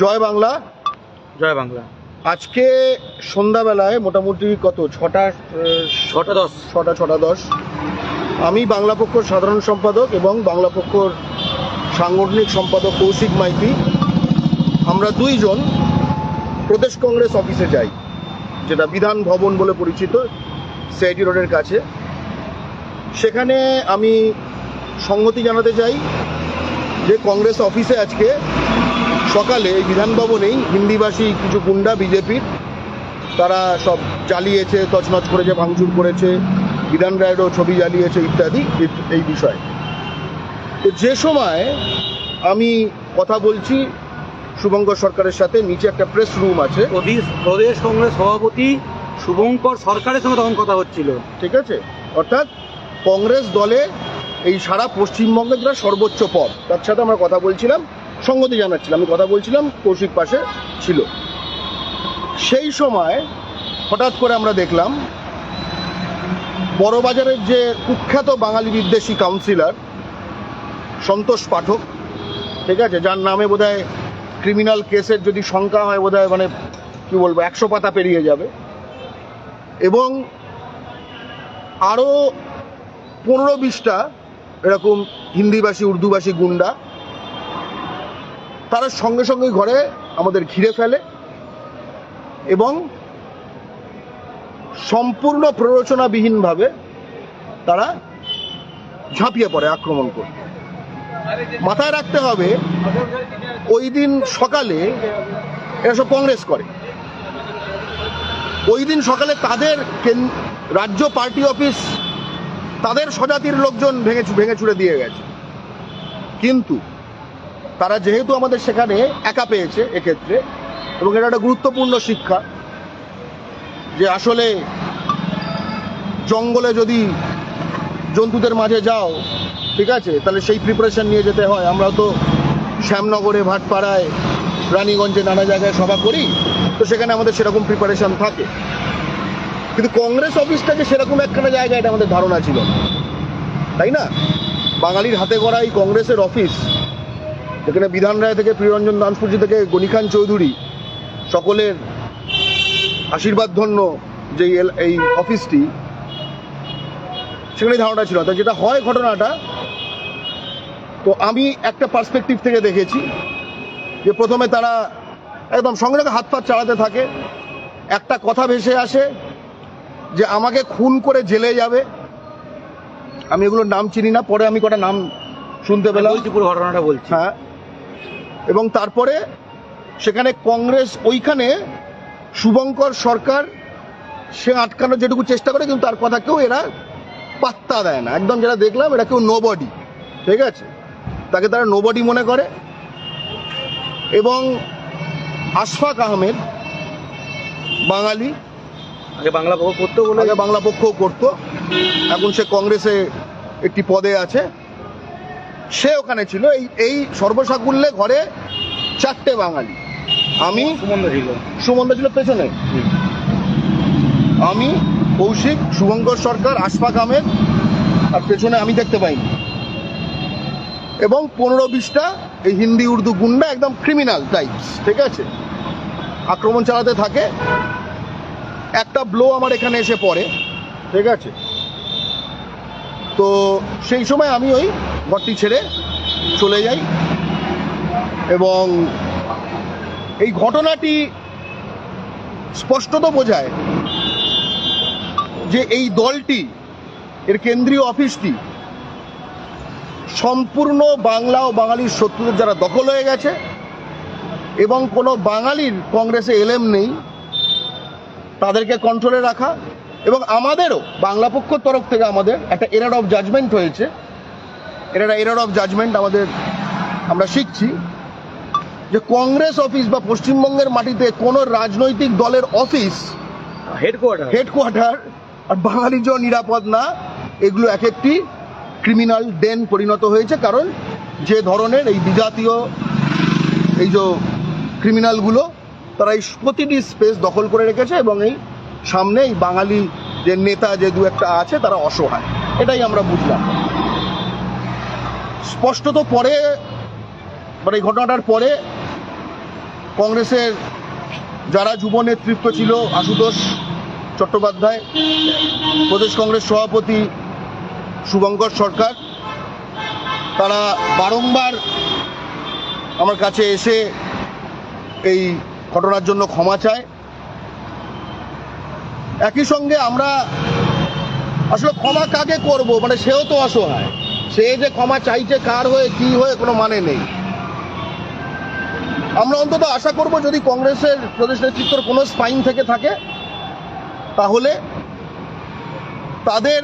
জয় বাংলা। জয় বাংলা। আজকে সন্ধ্যাবেলায় মোটামুটি কত? ছটা ছটা দশ। ছটা ছটা দশ। আমি বাংলা পক্ষর সাধারণ সম্পাদক এবং বাংলা পক্ষর সাংগঠনিক সম্পাদক কৌশিক মাইতি। আমরা দুইজন প্রদেশ কংগ্রেস অফিসে যাই যেটা বিধান ভবন বলে পরিচিত সিআইটি রোডের কাছে। সেখানে আমি সংহতি জানাতে চাই যে কংগ্রেস অফিসে আজকে সকালে এই বিধান ভবনেই হিন্দিভাষী কিছু গুন্ডা বিজেপির তারা সব জ্বালিয়েছে তছনছ করেছে ভাঙচুর করেছে বিধান রায়েরও ছবি জ্বালিয়েছে ইত্যাদি এই- বিষয়ে। তো যে সময় আমি কথা বলছি শুভঙ্কর সরকারের সাথে নিচে একটা প্রেস রুম আছে। প্রদেশ কংগ্রেস সভাপতি শুভঙ্কর সরকারের সঙ্গে তখন কথা হচ্ছিল। ঠিক আছে? অর্থাৎ কংগ্রেস দলে এই সারা পশ্চিমবঙ্গের যেটা সর্বোচ্চ পদ তার সাথে আমরা কথা বলছিলাম। সঙ্গতি জানাচ্ছিলাম, আমি কথা বলছিলাম, কৌশিক পাশে ছিল। সেই সময় হঠাৎ করে আমরা দেখলাম, বড়বাজারের যে কুখ্যাত বাঙালি বিদ্বেষী কাউন্সিলর সন্তোষ পাঠক, ঠিক আছে, যার নামে বোধহয় ক্রিমিনাল কেসের যদি সংখ্যা হয়, বোধহয় মানে কি বলব, একশো পাতা পেরিয়ে যাবে। এবং আরও পনেরো বিশটা এরকম হিন্দিভাষী, উর্দুভাষী গুন্ডা তারা সঙ্গে সঙ্গে ঘরে আমাদের ঘিরে ফেলে এবং সম্পূর্ণ প্ররোচনাবিহীনভাবে তারা ঝাঁপিয়ে পড়ে, আক্রমণ করে। মাথায় রাখতে হবে, ওই দিন সকালে এরা সব কংগ্রেস করে। ওই দিন সকালে তাদের রাজ্য পার্টি অফিস তাদের স্বজাতির লোকজন ভেঙে ভেঙে, ছুড়ে দিয়ে গেছে। কিন্তু তারা যেহেতু আমাদের সেখানে একা পেয়েছে এক্ষেত্রে, এবং এটা একটা গুরুত্বপূর্ণ শিক্ষা যে আসলে জঙ্গলে যদি জন্তুদের মাঝে যাও, ঠিক আছে, তাহলে সেই প্রিপারেশন নিয়ে যেতে হয়। আমরা তো শ্যামনগরে, ভাটপাড়ায়, রানীগঞ্জে নানা জায়গায় সভা করি, তো সেখানে আমাদের সেরকম প্রিপারেশন থাকে। কিন্তু কংগ্রেস অফিসটাকে সেরকম একখানা জায়গা, এটা আমাদের ধারণা ছিল তাই না? বাঙালির হাতে গড়া এই কংগ্রেসের অফিস যেখানে বিধান রায় থেকে প্রিয়রঞ্জন দানসপুরজি থেকে গণিখান চৌধুরী সকলের আশীর্বাদ ধন্য যে এই অফিসটি সেখানে ধারণা ছিল। তো যেটা হয় ঘটনাটা তো আমি একটা পার্সপেক্টিভ থেকে দেখেছি যে প্রথমে তারা একদম সঙ্গে সঙ্গে হাত ফাত চালাতে থাকে একটা কথা ভেসে আসে যে আমাকে খুন করে জেলে যাবে। আমি এগুলোর নাম চিনি না পরে আমি কটা নাম শুনতে পেলাম। পুরো ঘটনাটা বলছি। হ্যাঁ। এবং তারপরে সেখানে কংগ্রেস ওইখানে শুভঙ্কর সরকার সে আটকানোর যেটুকু চেষ্টা করে কিন্তু তার কথা কেউ এরা পাত্তা দেয় না। একদম যেটা দেখলাম এরা কেউ নোবডি ঠিক আছে? তাকে তারা নোবডি মনে করে। এবং আশফাক আহমেদ বাঙালি আগে বাংলা পক্ষ করতে বলে? আগে বাংলা পক্ষও করতো। এখন সে কংগ্রেসে একটি পদে আছে। সে ওখানে ছিল। এই এই সর্বসাকুল্যে ঘরে চারটে বাঙালি। আমি সুমন্দ ছিল। সুমন্ত ছিল পেছনে। আমি কৌশিক শুভঙ্কর সরকার আশফাক আহমেদ আর পেছনে আমি দেখতে পাইনি। এবং পনেরো বিশটা এই হিন্দি উর্দু গুন্ডা একদম ক্রিমিনাল টাইপস ঠিক আছে? আক্রমণ চালাতে থাকে। একটা ব্লো আমার এখানে এসে পড়ে ঠিক আছে? তো সেই সময় আমি ওই ঘরটি ছেড়ে চলে যাই। এবং এই ঘটনাটি স্পষ্টত বোঝায় যে এই দলটি, এর কেন্দ্রীয় অফিসটি, সম্পূর্ণ বাংলা ও বাঙালির শত্রুদের যারা দখল হয়ে গেছে এবং কোনো বাঙালির কংগ্রেসে এলেম নেই, তাদেরকে কন্ট্রোলে রাখা এবং আমাদেরও, বাংলা পক্ষর তরফ থেকে আমাদের একটা এরার অফ জাজমেন্ট হয়েছে। এটা একটা এরার অফ জাজমেন্ট আমাদের আমরা শিখছি যে কংগ্রেস অফিস বা পশ্চিমবঙ্গের মাটিতে কোনো রাজনৈতিক দলের অফিস হেডকোয়ার্টার হেডকোয়ার্টার আর বাঙালির জন্য নিরাপদ না এগুলো এক একটি ক্রিমিনাল ডেন পরিণত হয়েছে। কারণ যে ধরনের এই বিজাতীয় এই যে ক্রিমিনালগুলো তারা এই প্রতিটি স্পেস দখল করে রেখেছে এবং এই সামনে এই বাঙালি যে নেতা যে দু একটা আছে তারা অসহায়। এটাই আমরা বুঝলাম। স্পষ্টত পরে মানে এই ঘটনাটার পরে কংগ্রেসের যারা যুব নেতৃত্ব ছিল, আশুতোষ চট্টোপাধ্যায়, প্রদেশ কংগ্রেস সভাপতি শুভঙ্কর সরকার, তারা বারংবার আমার কাছে এসে এই ঘটনার জন্য ক্ষমা চায়। একই সঙ্গে আমরা আসলে ক্ষমা কাকে করব? মানে সেও তো অসহায়। সে যে ক্ষমা চাইছে, কার হয়ে, কি হয়ে, কোনো মানে নেই। আমরা অন্তত আশা করব, যদি কংগ্রেসের প্রদেশ নেতৃত্বের কোনো স্পাইন থেকে থাকে, তাহলে তাদের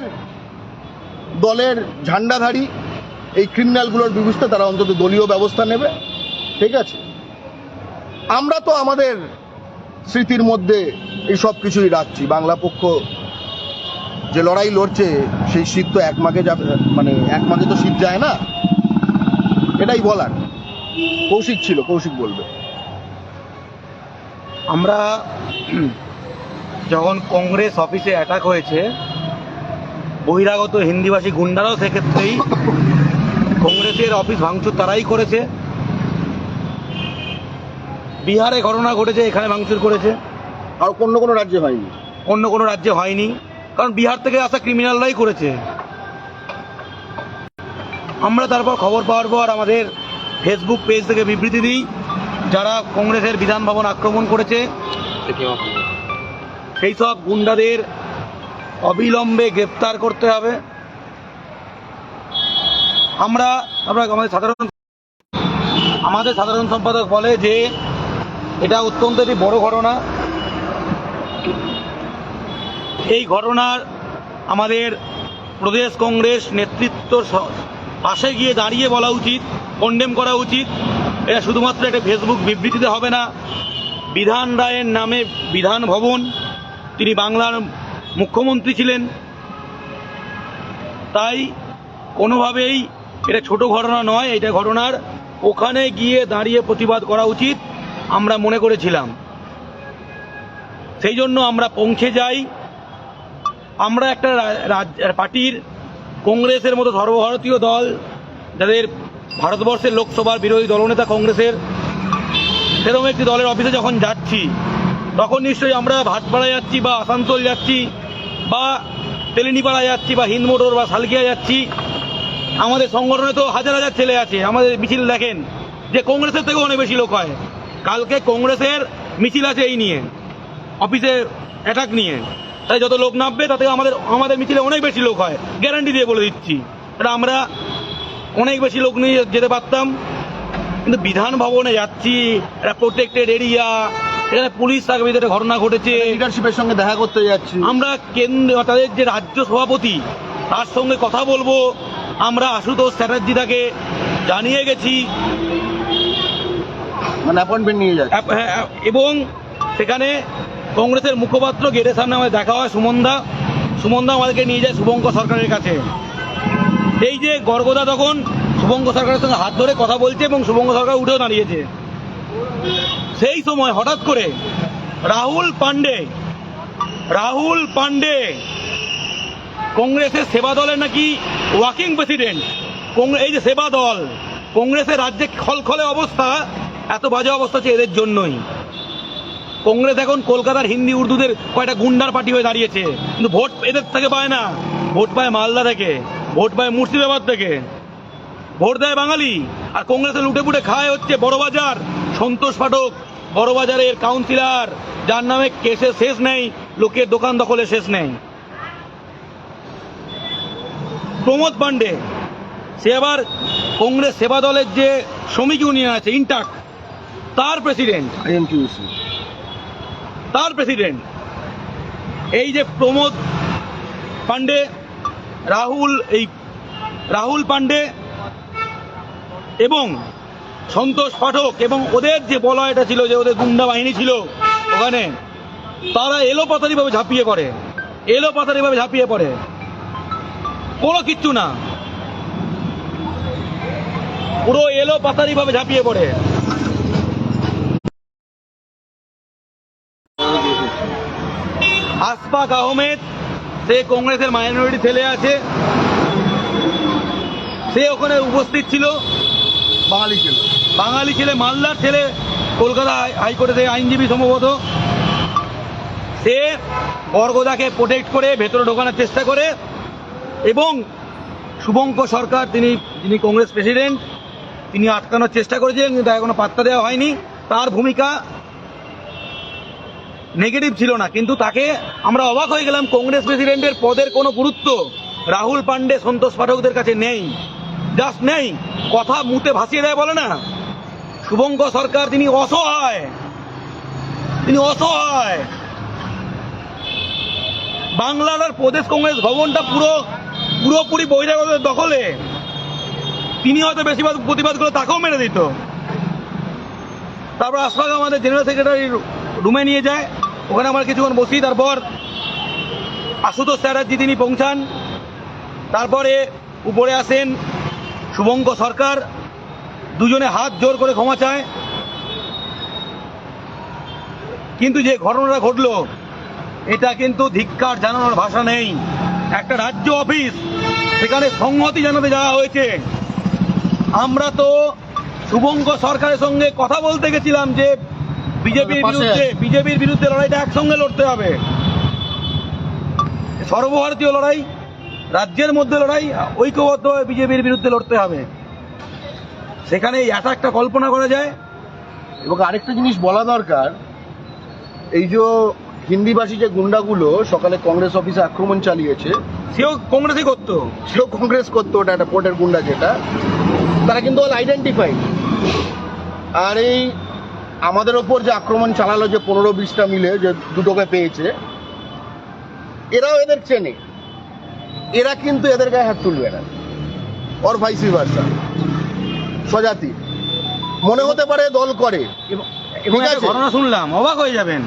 দলের ঝান্ডাধারী এই ক্রিমিনালগুলোর বিরুদ্ধে তারা অন্তত দলীয় ব্যবস্থা নেবে। ঠিক আছে? আমরা তো আমাদের স্মৃতির মধ্যে এই সব কিছুই রাখছি। বাংলা পক্ষ যে লড়াই লড়ছে সেই শীত তো এক মাকে যাবে মানে এক মাকে তো শীত যায় না। এটাই বলার। কৌশিক ছিল কৌশিক বলবে। আমরা যখন কংগ্রেস অফিসে অ্যাটাক হয়েছে বহিরাগত হিন্দিভাষী গুন্ডারাও সেক্ষেত্রেই কংগ্রেসের অফিস ভাঙচুর তারাই করেছে। বিহারে ঘটনা ঘটেছে এখানে ভাঙচুর করেছে। আর অন্য কোনো রাজ্যে হয়নি। অন্য কোনো রাজ্যে হয়নি। কারণ বিহার থেকে আসা ক্রিমিনালরাই করেছে। আমরা তারপর খবর পাওয়ার পর আমাদের ফেসবুক পেজ থেকে বিবৃতি দিই, যারা কংগ্রেসের বিধান ভবন আক্রমণ করেছে। সেই সব গুন্ডাদের অবিলম্বে গ্রেপ্তার করতে হবে। আমরা আমরা আমাদের সাধারণ আমাদের সাধারণ সম্পাদক বলে যে এটা অত্যন্ত একটি বড় ঘটনা। এই ঘটনার আমাদের প্রদেশ কংগ্রেস নেতৃত্ব পাশে গিয়ে দাঁড়িয়ে বলা উচিত কন্ডেম করা উচিত। এটা শুধুমাত্র একটা ফেসবুক বিবৃতিতে হবে না। বিধান রায়ের নামে বিধান ভবন, তিনি বাংলার মুখ্যমন্ত্রী ছিলেন। তাই কোনোভাবেই এটা ছোট ঘটনা নয়, এটা ঘটনার ওখানে গিয়ে দাঁড়িয়ে প্রতিবাদ করা উচিত, আমরা মনে করেছিলাম। সেই জন্য আমরা পৌঁছে যাই। আমরা একটা পার্টির কংগ্রেসের মতো সর্বভারতীয় দল, যাদের ভারতবর্ষের লোকসভার বিরোধী দলনেতা কংগ্রেসের সেরকম একটি দলের অফিসে যখন যাচ্ছি, তখন নিশ্চয়ই আমরা ভাটপাড়া যাচ্ছি বা আসানসোল যাচ্ছি বা তেলিনিপাড়া যাচ্ছি বা হিন্দমোটর বা সালকিয়া যাচ্ছি। আমাদের সংগঠনে তো হাজার হাজার ছেলে আছে, আমাদের মিছিল দেখেন, যে কংগ্রেসের থেকেও অনেক বেশি লোক হয়। কালকে কংগ্রেসের মিছিল আছে এই নিয়ে, অফিসে অ্যাটাক নিয়ে। তাই যত লোক নামবে তাতে আমাদের আমাদের মিছিলে অনেক বেশি লোক হয়। গ্যারান্টি দিয়ে বলে দিচ্ছি। এটা আমরা অনেক বেশি লোক নিয়ে যেতে পারতাম। কিন্তু বিধান ভবনে যাচ্ছি এটা প্রোটেক্টেড এরিয়া এখানে পুলিশ থাকবে যেটা ঘটনা ঘটেছে। লিডারশিপের সঙ্গে দেখা করতে যাচ্ছি। আমরা কেন্দ্র তাদের যে রাজ্য সভাপতি তার সঙ্গে কথা বলব। আমরা আশুতোষ চ্যাটার্জিটাকে জানিয়ে গেছি। মানে অ্যাপয়েন্টমেন্ট নিয়ে যাচ্ছি। হ্যাঁ, এবং সেখানে কংগ্রেসের মুখপাত্র গেটের সামনে আমাদের দেখা হয় সুমনদা। সুমনদা আমাদেরকে নিয়ে যায় শুভঙ্কর সরকারের কাছে। এই যে গর্গদা তখন শুভঙ্কর সরকারের সঙ্গে হাত ধরে কথা বলছে এবং শুভঙ্কর সরকার উঠেও দাঁড়িয়েছে। সেই সময় হঠাৎ করে রাহুল পান্ডে রাহুল পান্ডে কংগ্রেসের সেবা দলের নাকি ওয়াকিং প্রেসিডেন্ট। এই যে সেবা দল, কংগ্রেসের রাজ্যে খলখলে অবস্থা, এত বাজে অবস্থা হচ্ছে এদের জন্যই। কংগ্রেস এখন কলকাতার হিন্দি উর্দুদের কয়টা গুন্ডার পার্টি হয়ে দাঁড়িয়েছে। কিন্তু ভোট এদের থেকে পায় না। ভোট পায় মালদা থেকে, ভোট পায় মুর্শিদাবাদ থেকে। ভোট দেয় বাঙালি। আর কংগ্রেসে লুটে পুটে খায় হচ্ছে বড়বাজার সন্তোষ পাঠক বড়বাজারের কাউন্সিলর যার নামে কেসে শেষ নেই, লোকের দোকান দখলে শেষ নেই। প্রমোদ পান্ডে সে আবার কংগ্রেস সেবা দলের যে শ্রমিক ইউনিয়ন আছে, ইন্টাক, তার প্রেসিডেন্ট আইএনটিউসি তার প্রেসিডেন্ট এই যে প্রমোদ পান্ডে রাহুল, এই রাহুল পান্ডে এবং সন্তোষ পাঠক এবং ওদের যে বলয়টা ছিল, যে ওদের গুন্ডা বাহিনী ছিল ওখানে, তারা এলো পাতারিভাবে ঝাঁপিয়ে পড়ে, এলো পাতারিভাবে ঝাঁপিয়ে পড়ে। কোনো কিচ্ছু না। পুরো এলো পাতারিভাবে ঝাঁপিয়ে পড়ে। আশফাক আহমেদ সে কংগ্রেসের মাইনরিটি ছেলে আছে। সে ওখানে উপস্থিত ছিল। বাঙালি ছেলে। বাঙালি ছেলে মালদার ছেলে কলকাতা হাইকোর্টে থেকে আইনজীবী সম্ভবত। সে বরগোদাকে প্রোটেক্ট করে ভেতরে ঢোকানোর চেষ্টা করে এবং শুভঙ্কর সরকার তিনি যিনি কংগ্রেস প্রেসিডেন্ট তিনি আটকানোর চেষ্টা করেছেন কিন্তু তাকে কোনো পাত্তা দেওয়া হয়নি। তার ভূমিকা নেগেটিভ ছিল না, কিন্তু তাকে আমরা অবাক হয়ে গেলাম, কংগ্রেস প্রেসিডেন্টের পদের কোনো গুরুত্ব রাহুল পান্ডে সন্তোষ পাঠকদের কাছে নেই। জাস্ট নেই। কথা মুতে ভাসিয়ে দেয় বলে না। শুভঙ্কর সরকার তিনি অসহায়। তিনি অসহায়। বাংলার আর প্রদেশ কংগ্রেস ভবনটা পুরো পুরোপুরি বহিরাগতের দখলে। তিনি হয়তো বেশিরভাগ প্রতিবাদ করে তাকেও মেরে দিত। তারপর আশফাক আমাদের জেনারেল সেক্রেটারি রুমে নিয়ে যায়। ওখানে আমরা কিছুক্ষণ বসি, তারপর আশুতোষ চ্যাটার্জি তিনি পৌঁছান। তারপরে উপরে আসেন শুভঙ্কর সরকার, দুজনে হাত জোর করে ক্ষমা চায়। কিন্তু যে ঘটনাটা ঘটলো, এটা কিন্তু ধিক্কার জানানোর ভাষা নেই। একটা রাজ্য অফিস, সেখানে সংহতি জানাতে যাওয়া হয়েছে। আমরা তো শুভঙ্কর সরকারের সঙ্গে কথা বলতে গেছিলাম যে বিজেপির বিরুদ্ধে বিজেপির বিরুদ্ধে লড়াইটা একসঙ্গে লড়তে হবে। সর্বভারতীয় লড়াই রাজ্যের মধ্যে লড়াই ঐক্যবদ্ধভাবে বিজেপির বিরুদ্ধে লড়তে হবে। সেখানে এই অ্যাটাকটা কল্পনা করা যায়। এবং আরেকটা জিনিস বলা দরকার এই যে হিন্দিভাষী যে গুন্ডাগুলো সকালে কংগ্রেস অফিসে আক্রমণ চালিয়েছে সেও কংগ্রেসই করতো। সেও কংগ্রেস করতো ওটা একটা পোর্টের গুন্ডা যেটা তারা কিন্তু অল আইডেন্টিফাই আর এই আমাদের ওপর যে আক্রমণ চালালো যে পনেরো বিশটা মিলে যে দুটোকে পেয়েছে এরাও এদের চেনে। এরা কিন্তু এদের গায়ে হাত তুলবে না। ওর ভাইসি ভার্সা স্বজাতি। মনে হতে পারে দল করে। ঘটনা শুনলাম অবাক হয়ে যাবেন।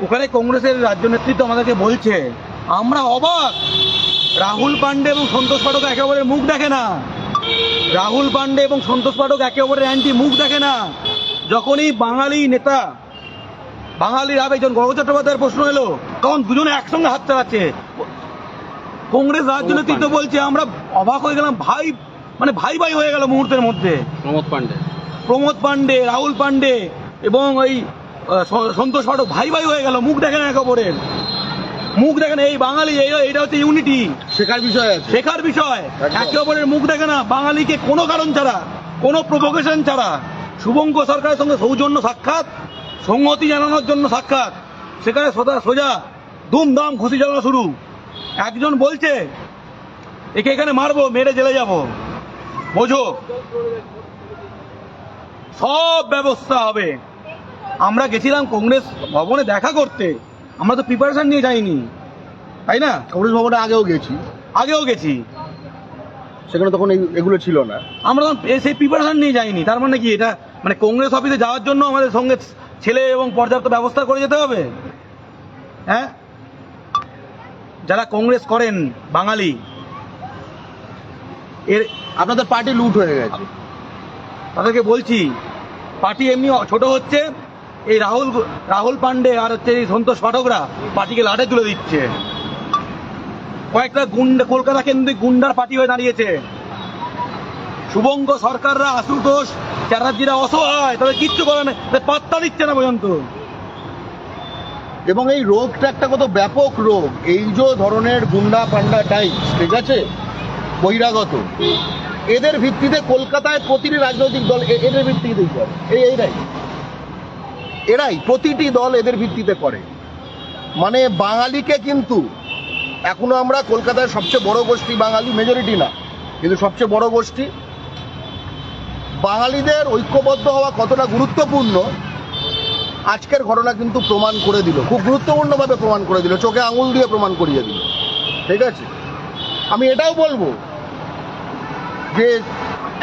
ওখানে কংগ্রেসের রাজ্য নেতৃত্ব আমাদেরকে বলছে আমরা অবাক। রাহুল পান্ডে এবং সন্তোষ পাঠক একে অপরের মুখ দেখে না। রাহুল পান্ডে এবং সন্তোষ পাঠক একে অপরের অ্যান্টি মুখ দেখে না। যখনই বাঙালি নেতা বাঙালির আবেজন গর্গ চট্টোপাধ্যায়ের প্রশ্ন এলো তখন দুজনে একসঙ্গে হাত চালাচ্ছে কংগ্রেস রাজ্য নেতৃত্ব বলছে আমরা অবাক হয়ে গেলাম ভাই মানে ভাই ভাই হয়ে গেল মুহূর্তের মধ্যে। প্রমোদ পান্ডে প্রমোদ পান্ডে রাহুল পান্ডে এবং ওই সন্তোষ পাঠক ভাই ভাই হয়ে গেল মুখ দেখেন এক অপরের মুখ দেখেন এই বাঙালি এই- এইটা হচ্ছে ইউনিটি শেখার বিষয় শেখার বিষয়। একে অপরের মুখ দেখে না বাঙালিকে কোনো কারণ ছাড়া কোনো প্রভোকেশন ছাড়া শুভঙ্কর সরকারের সঙ্গে সৌজন্য সাক্ষাৎ সংহতি জানানোর জন্য সাক্ষাৎ। সেখানে সোজা সোজা দুমদাম খুশি জ্বালানো শুরু। একজন বলছে একে এখানে মারবো মেরে জেলে যাব। বোঝো সব ব্যবস্থা হবে। আমরা গেছিলাম কংগ্রেস ভবনে দেখা করতে। আমরা তো প্রিপারেশন নিয়ে যাইনি। তাই না? কংগ্রেস ভবনে আগেও গেছি। আগেও গেছি। সেখানে তখন এগুলো ছিল না। আমরা তখন সেই প্রিপারেশন নিয়ে যাইনি। তার মানে কি? এটা মানে কংগ্রেস অফিসে যাওয়ার জন্য আমাদের সঙ্গে ছেলে এবং পর্যাপ্ত ব্যবস্থা করে যেতে হবে? হ্যাঁ? যারা কংগ্রেস করেন বাঙালি, এর আপনাদের পার্টি লুট হয়ে গেছে। তাদেরকে বলছি, পার্টি এমনি ছোট হচ্ছে, এই রাহুল রাহুল পান্ডে আর হচ্ছে এই সন্তোষ পাঠকরা পার্টিকে লাটে তুলে দিচ্ছে। কয়েকটা গুন্ডা, কলকাতা কেন্দ্রিক গুন্ডার পার্টি হয়ে দাঁড়িয়েছে। শুভঙ্গ সরকাররা আশুতোষ চ্যাটার্জিরা অসহায়, তাদের কিচ্ছু করে না পাত্তা দিচ্ছে না পর্যন্ত। এবং এই রোগটা একটা কত ব্যাপক রোগ, এই যে ধরনের গুন্ডা পান্ডা টাইপ ঠিক আছে? বহিরাগত। এদের ভিত্তিতে কলকাতায় প্রতিটি রাজনৈতিক দল এদের ভিত্তিতেই করে। এই এইরাই এরাই প্রতিটি দল এদের ভিত্তিতে করে। মানে বাঙালিকে কিন্তু, এখনও আমরা কলকাতায় সবচেয়ে বড় গোষ্ঠী বাঙালি মেজরিটি না। কিন্তু সবচেয়ে বড় গোষ্ঠী বাঙালিদের ঐক্যবদ্ধ হওয়া কতটা গুরুত্বপূর্ণ, আজকের ঘটনা কিন্তু প্রমাণ করে দিল, খুব গুরুত্বপূর্ণভাবে প্রমাণ করে দিল, চোখে আঙুল দিয়ে প্রমাণ করিয়ে দিল, ঠিক আছে? আমি এটাও বলব যে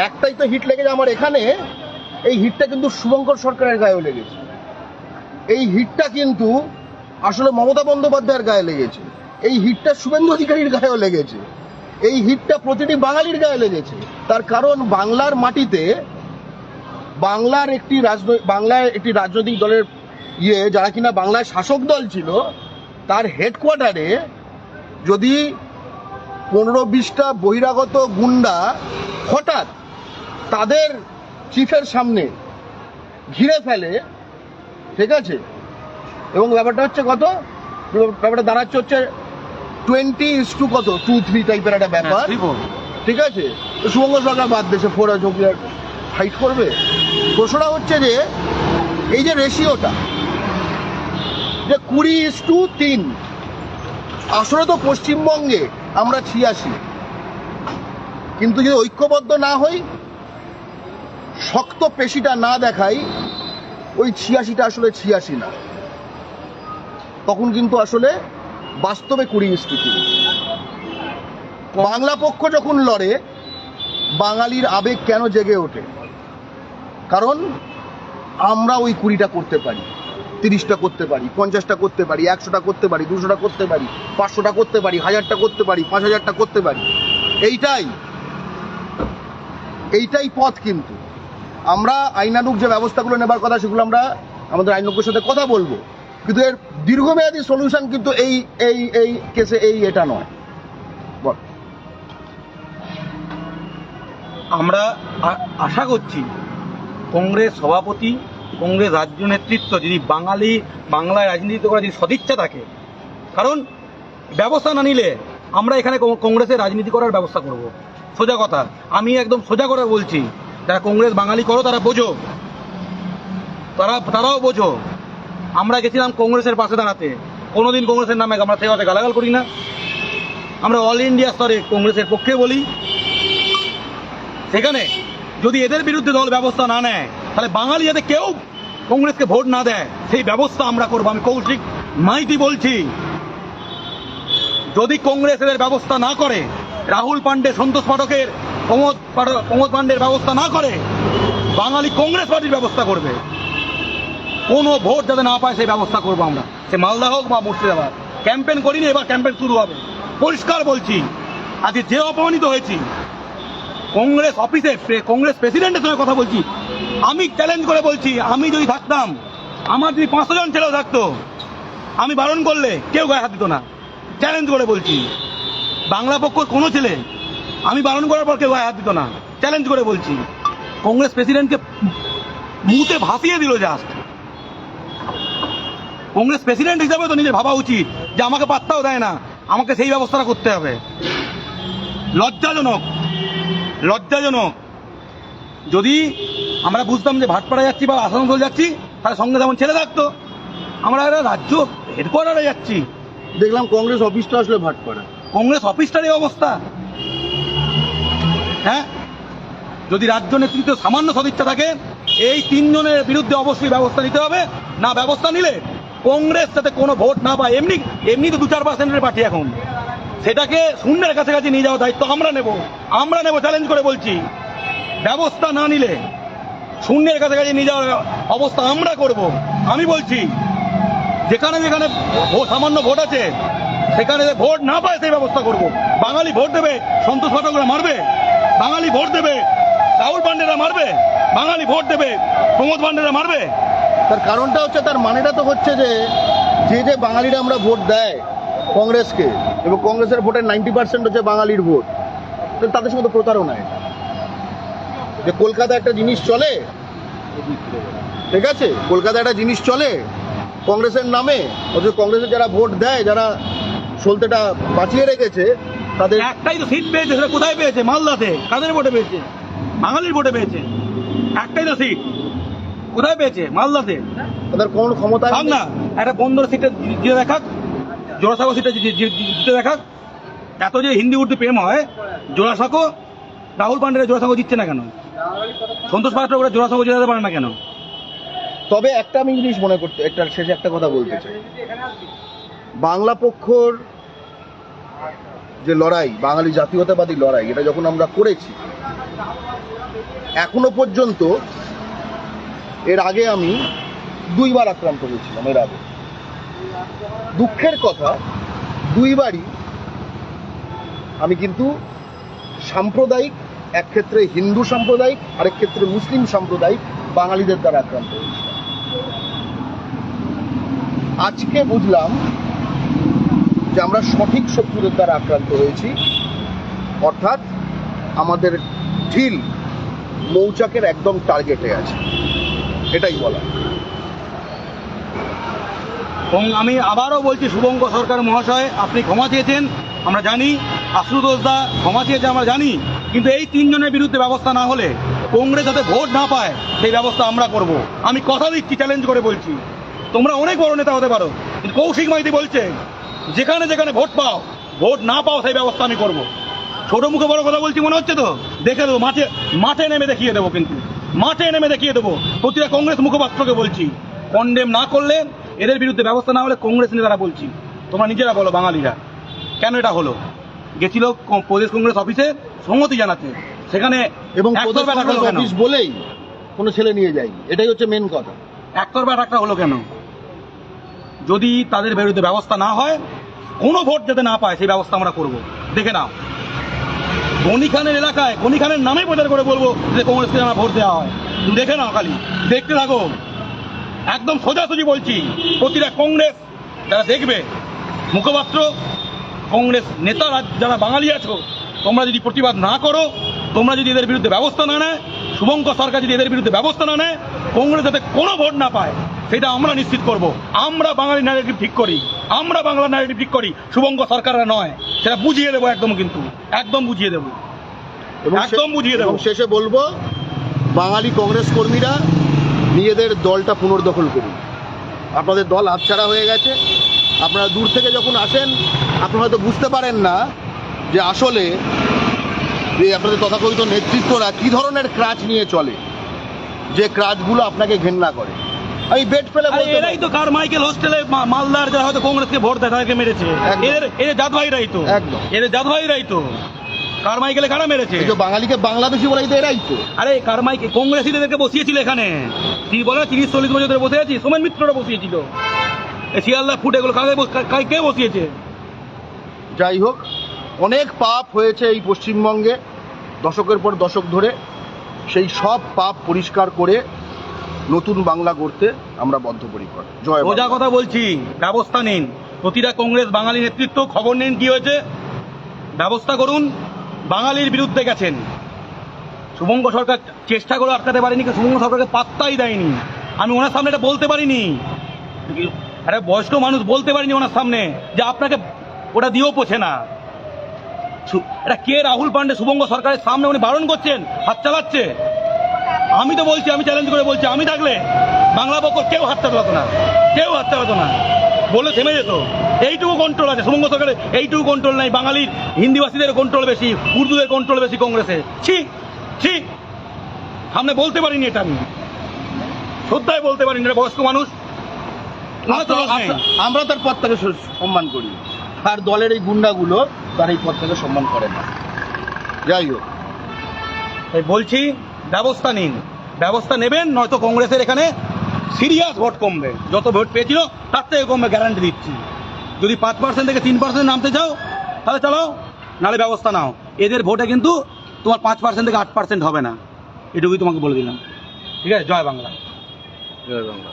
একটাই তো হিট লেগেছে আমার এখানে, এই হিটটা কিন্তু শুভঙ্কর সরকারের গায়েও লেগেছে। এই হিটটা কিন্তু আসলে মমতা বন্দ্যোপাধ্যায়ের গায়ে লেগেছে, এই হিটটা শুভেন্দু অধিকারীর গায়েও লেগেছে। এই হিটটা প্রতিটি বাঙালির গায়ে লেগেছে। তার কারণ বাংলার মাটিতে বাংলার একটি রাজনৈতিক বাংলায় একটি রাজনৈতিক দলের ইয়ে যারা কিনা বাংলায় শাসক দল ছিল, তার হেডকোয়ার্টারে যদি পনেরো বিশটা বহিরাগত গুন্ডা হঠাৎ তাদের চিফের সামনে ঘিরে ফেলে, ঠিক আছে? এবং ব্যাপারটা হচ্ছে কত? ব্যাপারটা দাঁড়াচ্ছে হচ্ছে টোয়েন্টি ইস টু কত? টু থ্রি টাইপের একটা ব্যাপার। ঠিক আছে? শুভঙ্গ সরকার বাদ দেশে ফোরা ঝোঁকি ফাইট করবে। প্রশ্নটা হচ্ছে যে এই যে রেশিওটা যে কুড়ি ইস টু তিন আসলে তো পশ্চিমবঙ্গে আমরা ছিয়াশি। কিন্তু যদি ঐক্যবদ্ধ না হই শক্ত পেশিটা না দেখাই ওই ছিয়াশিটা আসলে ছিয়াশি না। তখন কিন্তু আসলে বাস্তবে কুড়ি টু বাংলা পক্ষ যখন লড়ে, বাঙালির আবেগ কেন জেগে ওঠে? কারণ আমরা ওই কুড়িটা করতে পারি, তিরিশটা করতে পারি, পঞ্চাশটা করতে পারি, একশোটা করতে পারি, দুশোটা করতে পারি, পাঁচশোটা করতে পারি, হাজারটা করতে পারি, পাঁচ হাজারটা করতে পারি। এইটাই এইটাই পথ কিন্তু। আমরা আইনানুক যে ব্যবস্থাগুলো নেবার কথা, সেগুলো আমরা আমাদের আইনজ্ঞের সাথে কথা বলব। কিন্তু এর দীর্ঘমেয়াদী সলিউশন কিন্তু এই এই এই কেসে এই এটা নয়। বল। আমরা আশা করছি কংগ্রেস সভাপতি, কংগ্রেস রাজ্য নেতৃত্ব যদি বাঙালি বাংলায় রাজনীতি করার যদি সদিচ্ছা থাকে, কারণ ব্যবস্থা না নিলে আমরা এখানে কংগ্রেসের রাজনীতি করার ব্যবস্থা করব। সোজা কথা, আমি একদম সোজা করে বলছি, যারা কংগ্রেস বাঙালি করো তারা বোঝো। তারা, তারাও বোঝো। আমরা গেছিলাম কংগ্রেসের পাশে দাঁড়াতে। কোনোদিন কংগ্রেসের নামে আমরা সে কথা গালাগাল করি না। আমরা অল ইন্ডিয়া স্তরে কংগ্রেসের পক্ষে বলি। সেখানে যদি এদের বিরুদ্ধে দল ব্যবস্থা না নেয়, তাহলে বাঙালি যাতে কেউ কংগ্রেসকে ভোট না দেয়, সেই ব্যবস্থা আমরা করব। আমি কৌশিক মাইতি বলছি। যদি কংগ্রেস এদের ব্যবস্থা না করে, রাহুল পান্ডে, সন্তোষ পাঠকের, প্রমোদ প্রমোদ পান্ডের ব্যবস্থা না করে, বাঙালি কংগ্রেস পার্টির ব্যবস্থা করবে। কোনো ভোট যাতে না পায়, সেই ব্যবস্থা করব আমরা। সে মালদা হোক বা মুর্শিদাবাদ। ক্যাম্পেন করিনি, এবার ক্যাম্পেন শুরু হবে। পরিষ্কার বলছি, আজকে যে অপমানিত হয়েছি, কংগ্রেস অফিসে কংগ্রেস প্রেসিডেন্টের সঙ্গে কথা বলছি। আমি চ্যালেঞ্জ করে বলছি, আমি যদি থাকতাম, আমার যদি পাঁচশো জন ছেলেও থাকতো, আমি বারণ করলে কেউ গায়ে হাত দিত না। চ্যালেঞ্জ করে বলছি, বাংলা পক্ষ কোনো ছেলে আমি বারণ করার পর কেউ গায়ে হাত দিত না। চ্যালেঞ্জ করে বলছি, কংগ্রেস প্রেসিডেন্টকে মুতে ভাসিয়ে দিল জাস্ট কংগ্রেস প্রেসিডেন্ট হিসাবে তো নিজের ভাবা উচিত যে আমাকে পাত্তাও দেয় না। আমাকে সেই ব্যবস্থাটা করতে হবে। লজ্জাজনক। লজ্জাজনক। যদি আমরা বুঝতাম যে ভাটপাড়া যাচ্ছি বা আসানসোল যাচ্ছি তাহলে সঙ্গে তেমন ছেলে থাকতো। আমরা একটা রাজ্য হেডকোয়ার্টারে যাচ্ছি। দেখলাম কংগ্রেস অফিসটা আসলে ভাটপাড়া। কংগ্রেস অফিসটার এই অবস্থা। হ্যাঁ? যদি রাজ্য নেতৃত্ব সামান্য সদিচ্ছা থাকে এই তিনজনের বিরুদ্ধে অবশ্যই ব্যবস্থা নিতে হবে। না ব্যবস্থা নিলে কংগ্রেস যাতে কোনো ভোট না পায়। এমনি এমনি তো দু চার পার্সেন্টের পার্টি এখন। সেটাকে শূন্যের কাছাকাছি নিয়ে যাওয়ার দায়িত্ব আমরা নেব। আমরা নেব চ্যালেঞ্জ করে বলছি। ব্যবস্থা না নিলে শূন্যের কাছাকাছি নিয়ে যাওয়ার অবস্থা আমরা করব। আমি বলছি, যেখানে যেখানে সামান্য ভোট আছে, সেখানে ভোট না পায় সেই ব্যবস্থা করব। বাঙালি ভোট দেবে, সন্তোষ পাঠকরা মারবে। বাঙালি ভোট দেবে, রাহুল পান্ডেরা মারবে, বাঙালি ভোট দেবে, প্রমোদ পান্ডেরা মারবে। তার কারণটা হচ্ছে, তার মানেটা তো হচ্ছে যে যে যে বাঙালিরা আমরা ভোট দেয় কংগ্রেসকে, এবং কংগ্রেসের ভোটের নাইনটি পার্সেন্ট হচ্ছে বাঙালির ভোট তাদের সঙ্গে তো প্রতারণা এটা যে কলকাতা একটা জিনিস চলে, ঠিক আছে কলকাতা একটা জিনিস চলে, কংগ্রেসের নামে, অথচ কংগ্রেসের যারা ভোট দেয়, যারা সলতেটা বাঁচিয়ে রেখেছে, তাদের একটাই তো সিট পেয়েছে, সেটা কোথায় পেয়েছে? মালদাতে। কাদের ভোটে পেয়েছে? বাঙালির ভোটে পেয়েছে। একটাই তো সিট কোথায় পেয়েছে? মালদাতে? তাদের কোনো ক্ষমতা ভাব না। একটা বন্দর সিটে জিতে দেখাক। জোড়াসাঁকো সিটে জিতে দেখাক। এত যে হিন্দি উর্দু প্রেম হয় জোড়াসাঁকো রাহুল পান্ডেরা জোড়াসাঁকো জিতছে না কেন? সন্তোষ পাত্র ওরা জোড়াসাঁকো জেতাতে পারে না কেন? তবে একটা আমি জিনিস মনে করতে একটা শেষে একটা কথা বলতে চাই। বাংলা পক্ষর যে লড়াই বাঙালি জাতীয়তাবাদী লড়াই এটা যখন আমরা করেছি এখনও পর্যন্ত এর আগে আমি দুইবার আক্রান্ত হয়েছিলাম, এর আগে। দুঃখের কথা, দুইবারই আমি কিন্তু সাম্প্রদায়িক, এক ক্ষেত্রে হিন্দু সাম্প্রদায়িক, আরেক ক্ষেত্রে মুসলিম সাম্প্রদায়িক বাঙালিদের দ্বারা আক্রান্ত হয়েছিলাম। আজকে বুঝলাম যে আমরা সঠিক শত্রুদের দ্বারা আক্রান্ত হয়েছি। অর্থাৎ আমাদের ঢিল মৌচাকের একদম টার্গেটে আছে। এটাই বলা। এবং আমি আবারও বলছি শুভঙ্ক সরকার মহাশয়, আপনি ক্ষমা চেয়েছেন, আমরা জানি আশ্রুতোষ দা ক্ষমা চেয়েছে, আমরা জানি, কিন্তু এই তিনজনের বিরুদ্ধে ব্যবস্থা না হলে, কংগ্রেস যাতে ভোট না পায়, সেই ব্যবস্থা আমরা করব। আমি কথা দিচ্ছি চ্যালেঞ্জ করে বলছি। তোমরা অনেক বড় নেতা হতে পারো, কিন্তু কৌশিক মাইতি বলছে, যেখানে যেখানে ভোট পাও, ভোট না পাও, সেই ব্যবস্থা আমি করব। ছোট মুখে বড় কথা বলছি মনে হচ্ছে তো? দেখে দেবো, মাঠে মাঠে নেমে দেখিয়ে দেবো কিন্তু। মাঠে নেমে দেখিয়ে দেবো। প্রতিটা কংগ্রেস মুখপাত্রকে বলছি কন্ডেম না করলে এদের বিরুদ্ধে ব্যবস্থা না হলে কংগ্রেস নেতারা বলছি তোমরা নিজেরা বলো বাঙালিরা কেন এটা হলো? গেছিল প্রদেশ কংগ্রেস অফিসে সংহতি জানাতে। সেখানে এবং? অফিস বলেই কোনো ছেলে নিয়ে যায়নি। এটাই হচ্ছে মেন কথা। একতরফা অ্যাটাকটা হলো কেন? যদি তাদের বিরুদ্ধে ব্যবস্থা না হয় কোনো ভোট যাতে না পায় সেই ব্যবস্থা আমরা করব। দেখে নাও। গনি খানের এলাকায় গনি খানের নামে প্রচার করে বলব যে কংগ্রেসকে যেন ভোট দেওয়া হয়। দেখে নাও খালি, দেখতে থাকো। একদম সোজাসুজি বলছি, প্রতিটা কংগ্রেস যারা দেখবে, মুখপাত্র, কংগ্রেস নেতারা যারা বাঙালি আছো, তোমরা যদি প্রতিবাদ না করো, তোমরা যদি এদের বিরুদ্ধে ব্যবস্থা না নেয়, শুভঙ্কর সরকার যদি এদের বিরুদ্ধে ব্যবস্থা না নেয়, কংগ্রেস যাতে কোনো ভোট না পায়, সেটা আমরা নিশ্চিত করব। আমরা বাঙালি ন্যারেটিভ ঠিক করি। আমরা বাংলা ন্যারেটিভ ঠিক করি শুভঙ্গ সরকাররা নয়। সেটা বুঝিয়ে দেবো একদম কিন্তু একদম বুঝিয়ে দেবো। একদম বুঝিয়ে দেবো। শেষে বলব বাঙালি কংগ্রেস কর্মীরা নিজেদের দলটা পুনর্দখল করুন। আপনাদের দল হাতছাড়া হয়ে গেছে। আপনারা দূর থেকে যখন আসেন আপনারা হয়তো বুঝতে পারেন না যে আসলে যে আপনাদের তথাকথিত নেতৃত্বরা কি ধরনের ক্রাচ নিয়ে চলে যে ক্রাচগুলো আপনাকে ঘেন্না করে। আমি বেড ফেলে এরাই। তো কারমাইকেল হোস্টেলে মা- মালদার যারা হয়তো কংগ্রেসকে ভোট দেয় তাদেরকে মেরেছে। এদের এদের জাত ভাইরাই তো। একদম। এদের জাত ভাইরাই তো। কারমাইকেলে কারা মেরেছে? এই যে বাঙালিকে বাংলাদেশি বলাই তো এরাই তো। আরে কারমাইকে কংগ্রেসীদেরকে বসিয়েছিল এখানে। তিনি বলে? তিরিশ চল্লিশ বছর ধরে বসে আছি। সোমেন মিত্ররা বসিয়েছিল। এই শিয়ালদা ফুট এগুলো কাকে কে বসিয়েছে? যাই হোক অনেক পাপ হয়েছে এই পশ্চিমবঙ্গে। দশকের পর দশক ধরে সেই সব পাপ পরিষ্কার করে নতুন বাংলা গড়তে আমরা বদ্ধপরিকর। জয় বাংলা। কথা বলছি, ব্যবস্থা নিন। প্রতিটা কংগ্রেস বাঙালি নেতৃত্ব, খবর নিন কি হয়েছে? ব্যবস্থা করুন, বাঙালির বিরুদ্ধে গেছেন। শুভঙ্গ সরকার চেষ্টা করে আটকাতে পারেনি শুভঙ্গ সরকারকে পাত্তাই দেয়নি। আমি ওনার সামনে এটা বলতে পারিনি। আরে, বয়স্ক মানুষ বলতে পারিনি ওনার সামনে যে আপনাকে ওটা দিয়েও পোছে না। এটা কে রাহুল পান্ডে শুভঙ্গ সরকারের সামনে উনি বারণ করছেন? হাত চালাচ্ছে? আমি তো বলছি আমি চ্যালেঞ্জ করে বলছি আমি থাকলে বাংলা পক্ষ কেউ হাত চালাতো না কেউ হাত চালাতো না। বলে থেমে যেত। এইটুকু কন্ট্রোল আছে শুভঙ্গ সরকারের এইটুকু কন্ট্রোল নাই বাঙালির হিন্দিভাষীদের কন্ট্রোল বেশি উর্দুদের কন্ট্রোল বেশি কংগ্রেসে ছি ছি। সামনে বলতে পারিনি এটা আমি। শ্রদ্ধায় বলতে পারিনি এটা বয়স্ক মানুষ। আমরা- তার পদ থেকে সম্মান করি। আর দলের এই গুন্ডাগুলো তার এই পদ থেকে সম্মান করে না। যাই হোক। তাই বলছি ব্যবস্থা নিন। ব্যবস্থা নেবেন, নয়তো কংগ্রেসের এখানে সিরিয়াস ভোট কমবে। যত ভোট পেয়েছিল, তার থেকে কমবে গ্যারান্টি দিচ্ছি। যদি পাঁচ পার্সেন্ট থেকে তিন পার্সেন্ট নামতে চাও, তাহলে চালাও, নাহলে ব্যবস্থা নাও। এদের ভোটে কিন্তু তোমার পাঁচ পার্সেন্ট থেকে আট পার্সেন্ট হবে না। এটুকুই তোমাকে বলে দিলাম। ঠিক আছে? জয় বাংলা। জয় বাংলা।